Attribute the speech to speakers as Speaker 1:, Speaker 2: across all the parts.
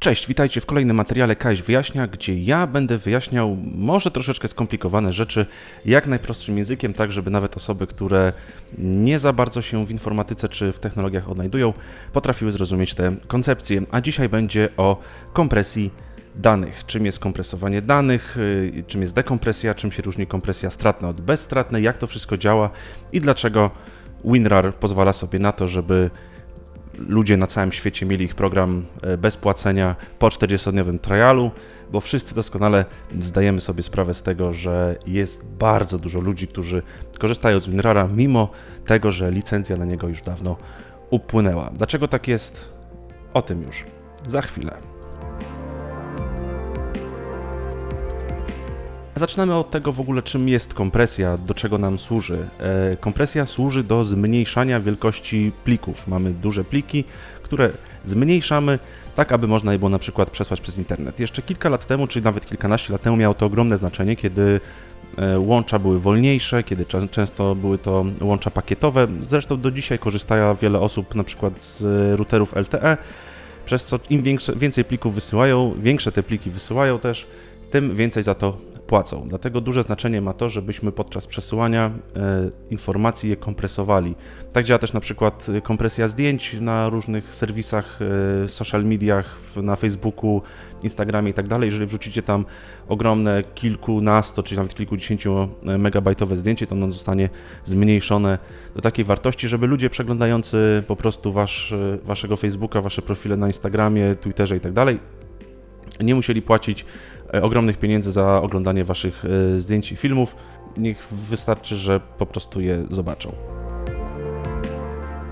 Speaker 1: Cześć, witajcie w kolejnym materiale Kaś Wyjaśnia, gdzie ja będę wyjaśniał może troszeczkę skomplikowane rzeczy jak najprostszym językiem, tak żeby nawet osoby, które nie za bardzo się w informatyce czy w technologiach odnajdują, potrafiły zrozumieć te koncepcje. A dzisiaj będzie o kompresji danych. Czym jest kompresowanie danych, y, czym jest dekompresja, czym się różni kompresja stratna od bezstratnej, jak to wszystko działa i dlaczego WinRAR pozwala sobie na to, żeby ludzie na całym świecie mieli ich program e, bez płacenia po 40-dniowym trialu, bo wszyscy doskonale zdajemy sobie sprawę z tego, że jest bardzo dużo ludzi, którzy korzystają z WinRara, mimo tego, że licencja na niego już dawno upłynęła. Dlaczego tak jest? O tym już za chwilę. Zaczynamy od tego w ogóle, czym jest kompresja, do czego nam służy. E, kompresja służy do zmniejszania wielkości plików. Mamy duże pliki, które zmniejszamy, tak aby można je było na przykład przesłać przez internet. Jeszcze kilka lat temu, czy nawet kilkanaście lat temu miało to ogromne znaczenie, kiedy e, łącza były wolniejsze, kiedy często były to łącza pakietowe. Zresztą do dzisiaj korzysta wiele osób na przykład z routerów LTE, przez co im większe, więcej plików wysyłają, większe te pliki wysyłają też, tym więcej za to płacą. Dlatego duże znaczenie ma to, żebyśmy podczas przesyłania e, informacji je kompresowali. Tak działa też na przykład kompresja zdjęć na różnych serwisach, e, social mediach, na Facebooku, Instagramie i tak dalej. Jeżeli wrzucicie tam ogromne kilkunasto czy nawet kilkudziesięciu e, megabajtowe zdjęcie, to ono zostanie zmniejszone do takiej wartości, żeby ludzie przeglądający po prostu wasz, waszego Facebooka, wasze profile na Instagramie, Twitterze i tak dalej, nie musieli płacić E, ogromnych pieniędzy za oglądanie Waszych e, zdjęć i filmów. Niech wystarczy, że po prostu je zobaczą.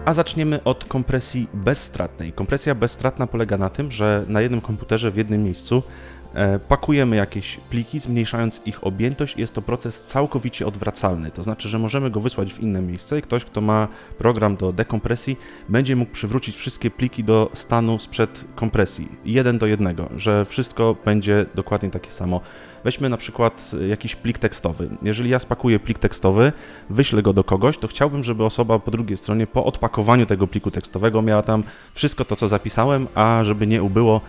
Speaker 1: A zaczniemy od kompresji bezstratnej. Kompresja bezstratna polega na tym, że na jednym komputerze w jednym miejscu E, pakujemy jakieś pliki, zmniejszając ich objętość. Jest to proces całkowicie odwracalny, to znaczy, że możemy go wysłać w inne miejsce i ktoś, kto ma program do dekompresji, będzie mógł przywrócić wszystkie pliki do stanu sprzed kompresji, jeden do jednego, że wszystko będzie dokładnie takie samo. Weźmy na przykład jakiś plik tekstowy. Jeżeli ja spakuję plik tekstowy, wyślę go do kogoś, to chciałbym, żeby osoba po drugiej stronie po odpakowaniu tego pliku tekstowego miała tam wszystko to, co zapisałem, a żeby nie ubyło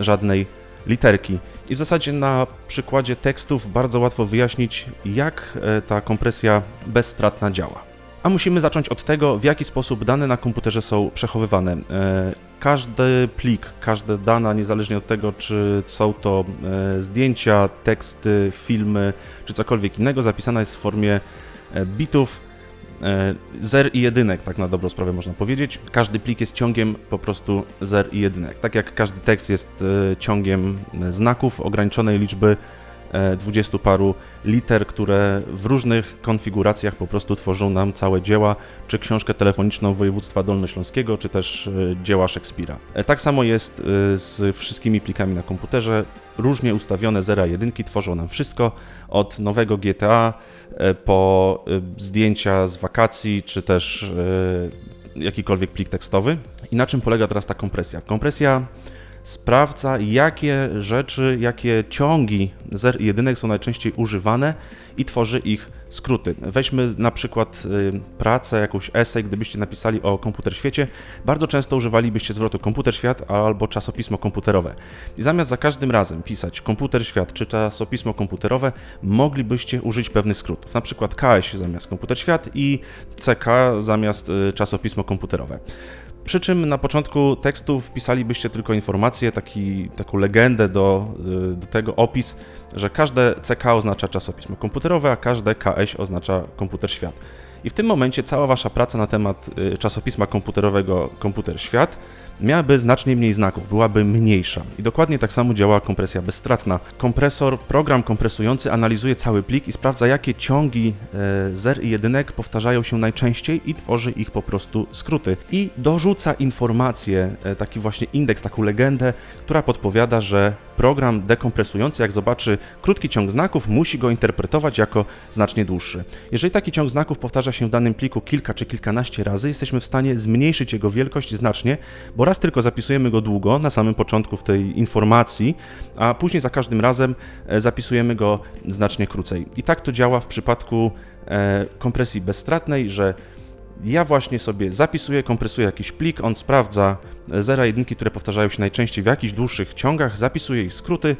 Speaker 1: żadnej literki. I w zasadzie na przykładzie tekstów bardzo łatwo wyjaśnić, jak e, ta kompresja bezstratna działa. A musimy zacząć od tego, w jaki sposób dane na komputerze są przechowywane. E, każdy plik, każde dane, niezależnie od tego, czy są to e, zdjęcia, teksty, filmy, czy cokolwiek innego, zapisana jest w formie bitów, zer i jedynek, tak na dobrą sprawę można powiedzieć. Każdy plik jest ciągiem po prostu zer i jedynek. Tak jak każdy tekst jest e, ciągiem znaków ograniczonej liczby e, dwudziestu paru liter, które w różnych konfiguracjach po prostu tworzą nam całe dzieła, czy książkę telefoniczną województwa dolnośląskiego, czy też dzieła Szekspira. Tak samo jest z wszystkimi plikami na komputerze. Różnie ustawione zera jedynki tworzą nam wszystko, od nowego GTA e, po e, zdjęcia z wakacji, czy też e, jakikolwiek plik tekstowy. I na czym polega teraz ta kompresja? Kompresja sprawdza, jakie rzeczy, jakie ciągi zer i jedynek są najczęściej używane i tworzy ich skróty. Weźmy na przykład y, pracę, jakąś esej, gdybyście napisali o komputer świecie, bardzo często używalibyście zwrotu komputer świat albo czasopismo komputerowe. I zamiast za każdym razem pisać komputer świat czy czasopismo komputerowe, moglibyście użyć pewnych skrótów, na przykład KS zamiast komputer świat i CK zamiast y, czasopismo komputerowe. Przy czym na początku tekstu wpisalibyście tylko informację, taki, taką legendę do, do tego, opis, że każde CK oznacza czasopismo komputerowe, a każde KS oznacza komputer świat. I w tym momencie cała wasza praca na temat y, czasopisma komputerowego Komputer Świat miałaby znacznie mniej znaków, byłaby mniejsza. I dokładnie tak samo działa kompresja bezstratna. Kompresor, program kompresujący analizuje cały plik i sprawdza, jakie ciągi e, zer i jedynek powtarzają się najczęściej i tworzy ich po prostu skróty. I dorzuca informację, e, taki właśnie indeks, taką legendę, która podpowiada, że program dekompresujący, jak zobaczy krótki ciąg znaków, musi go interpretować jako znacznie dłuższy. Jeżeli taki ciąg znaków powtarza się w danym pliku kilka czy kilkanaście razy, jesteśmy w stanie zmniejszyć jego wielkość znacznie, bo raz tylko zapisujemy go długo, na samym początku w tej informacji, a później za każdym razem e, zapisujemy go znacznie krócej. I tak to działa w przypadku e, kompresji bezstratnej, że Ja właśnie sobie zapisuję, kompresuję jakiś plik, on sprawdza zera jedynki, które powtarzają się najczęściej w jakichś dłuższych ciągach, zapisuje ich skróty e,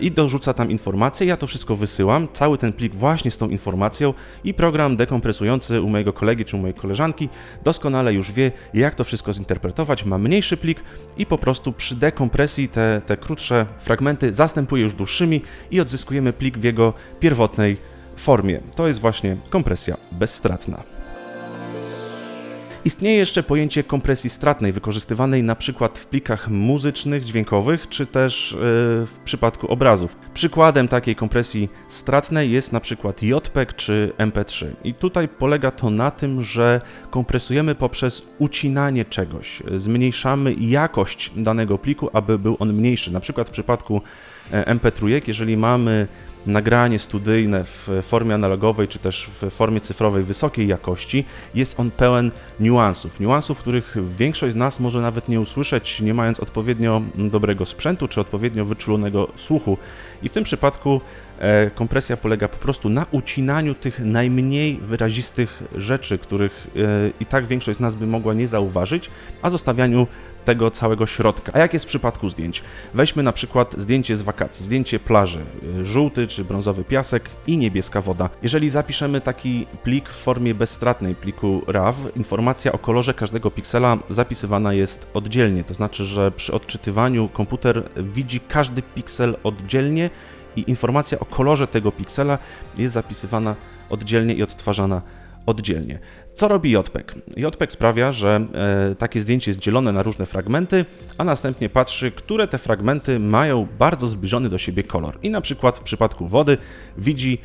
Speaker 1: i dorzuca tam informacje. Ja to wszystko wysyłam, cały ten plik właśnie z tą informacją i program dekompresujący u mojego kolegi czy u mojej koleżanki doskonale już wie, jak to wszystko zinterpretować. Ma mniejszy plik i po prostu przy dekompresji te, te krótsze fragmenty zastępuje już dłuższymi i odzyskujemy plik w jego pierwotnej formie. To jest właśnie kompresja bezstratna. Istnieje jeszcze pojęcie kompresji stratnej, wykorzystywanej na przykład w plikach muzycznych, dźwiękowych, czy też yy, w przypadku obrazów. Przykładem takiej kompresji stratnej jest na przykład JPEG czy MP3. I tutaj polega to na tym, że kompresujemy poprzez ucinanie czegoś, zmniejszamy jakość danego pliku, aby był on mniejszy. Na przykład w przypadku e, MP3, jeżeli mamy nagranie studyjne w formie analogowej czy też w formie cyfrowej wysokiej jakości, jest on pełen niuansów. Niuansów, których większość z nas może nawet nie usłyszeć, nie mając odpowiednio dobrego sprzętu czy odpowiednio wyczulonego słuchu. I w tym przypadku kompresja polega po prostu na ucinaniu tych najmniej wyrazistych rzeczy, których e, i tak większość z nas by mogła nie zauważyć, a zostawianiu tego całego środka. A jak jest w przypadku zdjęć? Weźmy na przykład zdjęcie z wakacji, zdjęcie plaży, y, żółty czy brązowy piasek i niebieska woda. Jeżeli zapiszemy taki plik w formie bezstratnej, pliku RAW, informacja o kolorze każdego piksela zapisywana jest oddzielnie, to znaczy, że przy odczytywaniu komputer widzi każdy piksel oddzielnie i informacja o kolorze tego piksela jest zapisywana oddzielnie i odtwarzana oddzielnie. Co robi JPEG? JPEG sprawia, że e, takie zdjęcie jest dzielone na różne fragmenty, a następnie patrzy, które te fragmenty mają bardzo zbliżony do siebie kolor. I na przykład w przypadku wody widzi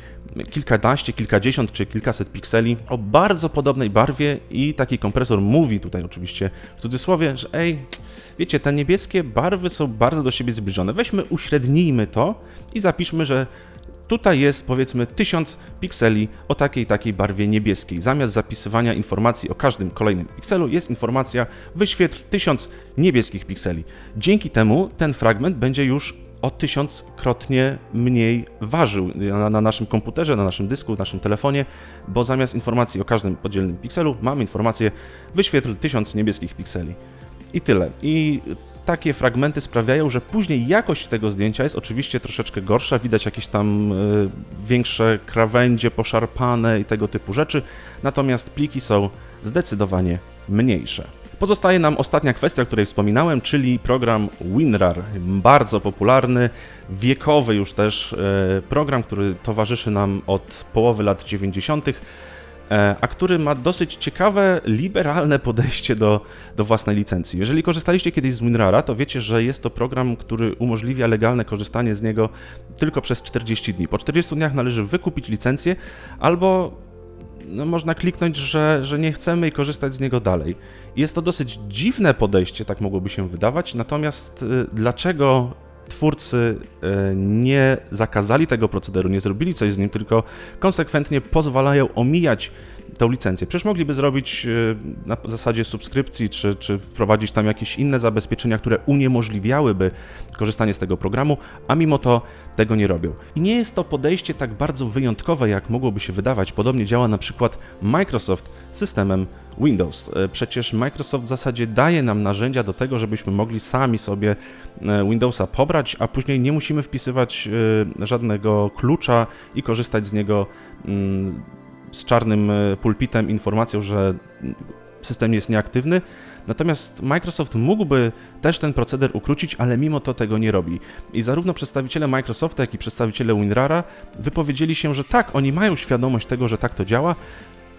Speaker 1: kilkanaście, kilkadziesiąt czy kilkaset pikseli o bardzo podobnej barwie i taki kompresor mówi tutaj oczywiście w cudzysłowie, że ej, wiecie, te niebieskie barwy są bardzo do siebie zbliżone. Weźmy, uśrednijmy to i zapiszmy, że Tutaj jest powiedzmy 1000 pikseli o takiej takiej barwie niebieskiej. Zamiast zapisywania informacji o każdym kolejnym pikselu jest informacja wyświetl 1000 niebieskich pikseli. Dzięki temu ten fragment będzie już o tysiąckrotnie mniej ważył na, na, naszym komputerze, na naszym dysku, na naszym telefonie, bo zamiast informacji o każdym podzielnym pikselu mamy informację wyświetl 1000 niebieskich pikseli. I tyle. I takie fragmenty sprawiają, że później jakość tego zdjęcia jest oczywiście troszeczkę gorsza, widać jakieś tam y, większe krawędzie poszarpane i tego typu rzeczy, natomiast pliki są zdecydowanie mniejsze. Pozostaje nam ostatnia kwestia, o której wspominałem, czyli program WinRAR. Bardzo popularny, wiekowy już też y, program, który towarzyszy nam od połowy lat 90. E, a który ma dosyć ciekawe, liberalne podejście do, do własnej licencji. Jeżeli korzystaliście kiedyś z WinRara, to wiecie, że jest to program, który umożliwia legalne korzystanie z niego tylko przez 40 dni. Po 40 dniach należy wykupić licencję albo no, można kliknąć, że, że nie chcemy i korzystać z niego dalej. Jest to dosyć dziwne podejście, tak mogłoby się wydawać, natomiast y, dlaczego twórcy e, nie zakazali tego procederu, nie zrobili coś z nim, tylko konsekwentnie pozwalają omijać tę licencję. Przecież mogliby zrobić e, na zasadzie subskrypcji, czy, czy wprowadzić tam jakieś inne zabezpieczenia, które uniemożliwiałyby korzystanie z tego programu, a mimo to tego nie robią. I nie jest to podejście tak bardzo wyjątkowe, jak mogłoby się wydawać. Podobnie działa na przykład Microsoft systemem Windows. E, przecież Microsoft w zasadzie daje nam narzędzia do tego, żebyśmy mogli sami sobie e, Windowsa pobrać, a później nie musimy wpisywać żadnego klucza i korzystać z niego mm, z czarnym pulpitem, informacją, że system jest nieaktywny. Natomiast Microsoft mógłby też ten proceder ukrócić, ale mimo to tego nie robi. I zarówno przedstawiciele Microsoftu, jak i przedstawiciele WinRara wypowiedzieli się, że tak, oni mają świadomość tego, że tak to działa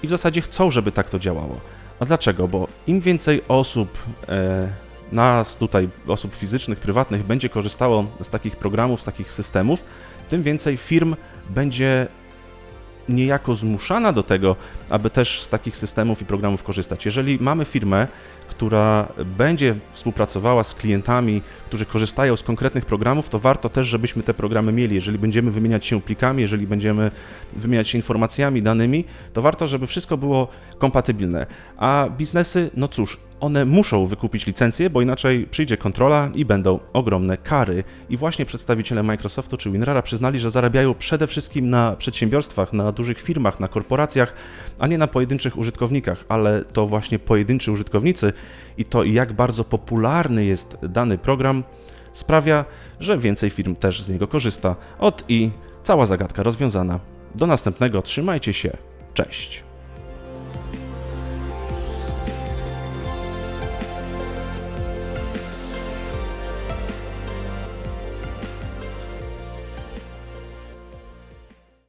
Speaker 1: i w zasadzie chcą, żeby tak to działało. A dlaczego? Bo im więcej osób, e, nas tutaj, osób fizycznych, prywatnych, będzie korzystało z takich programów, z takich systemów, tym więcej firm będzie niejako zmuszana do tego, aby też z takich systemów i programów korzystać. Jeżeli mamy firmę, która będzie współpracowała z klientami, którzy korzystają z konkretnych programów, to warto też, żebyśmy te programy mieli. Jeżeli będziemy wymieniać się plikami, jeżeli będziemy wymieniać się informacjami, danymi, to warto, żeby wszystko było kompatybilne. A biznesy, no cóż, one muszą wykupić licencję, bo inaczej przyjdzie kontrola i będą ogromne kary. I właśnie przedstawiciele Microsoftu czy WinRara przyznali, że zarabiają przede wszystkim na przedsiębiorstwach, na dużych firmach, na korporacjach, a nie na pojedynczych użytkownikach, ale to właśnie pojedynczy użytkownicy i to jak bardzo popularny jest dany program sprawia, że więcej firm też z niego korzysta. Od i cała zagadka rozwiązana. Do następnego, trzymajcie się, cześć.